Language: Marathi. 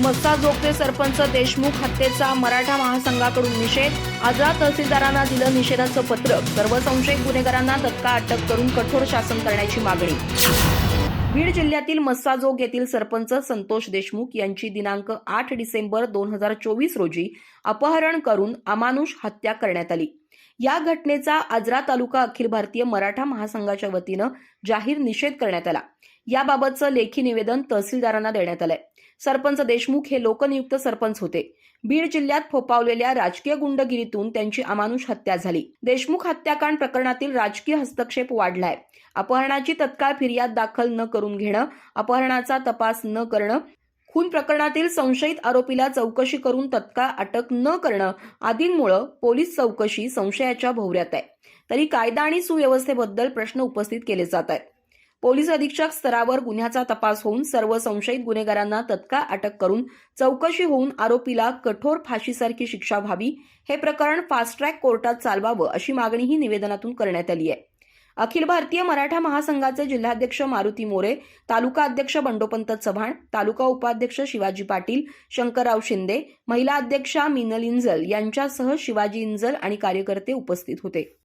मस्ता जोगते सरपंच देशमुख हत्येचा मराठा महासंघाकडून निषेध. आजरा तहसीलदारांना दिलं निषेधाचं पत्रक सर्व संशयित गुन्हेगारांना तत्काळ अटक करून कठोर शासन करण्याची मागणी. बीड जिल्ह्यातील मस्साजोग येथील सरपंच संतोष देशमुख यांची दिनांक आठ डिसेंबर दोन हजार चोवीस रोजी अपहरण करून अमानुष हत्या करण्यात आली. या घटनेचा आजरा तालुका अखिल भारतीय मराठा महासंघाच्या वतीनं जाहीर निषेध करण्यात आला. याबाबतचं लेखी निवेदन तहसीलदारांना देण्यात आलंय. सरपंच देशमुख हे लोकनियुक्त सरपंच होते. बीड जिल्ह्यात फोपावलेल्या राजकीय गुंडगिरीतून त्यांची अमानुष हत्या झाली. देशमुख हत्याकांड प्रकरणातील राजकीय हस्तक्षेप वाढलाय. अपहरणाची तत्काळ फिर्याद दाखल न करून घेणं अपहरणाचा तपास न करणं खून प्रकरणातील संशयित आरोपीला चौकशी करून तत्काळ अटक न करणं आदींमुळं पोलीस चौकशी संशयाच्या भोवऱ्यात आहे. तरी कायदा आणि सुव्यवस्थेबद्दल प्रश्न उपस्थित केले जात आहेत. पोलीस अधीक्षक स्तरावर गुन्ह्याचा तपास होऊन सर्व संशयित गुन्हेगारांना तत्काळ अटक करून चौकशी होऊन आरोपीला कठोर फाशीसारखी शिक्षा व्हावी हे प्रकरण फास्ट ट्रॅक कोर्टात चालवावं अशी मागणीही निवेदनातून करण्यात आली आहे. अखिल भारतीय मराठा महासंघाचे जिल्हाध्यक्ष मारुती मोरे तालुका अध्यक्ष बंडोपंत चव्हाण तालुका उपाध्यक्ष शिवाजी पाटील शंकरराव शिंदे महिला अध्यक्षा मिनल इंजल यांच्यासह शिवाजी इंजल आणि कार्यकर्ते उपस्थित होते.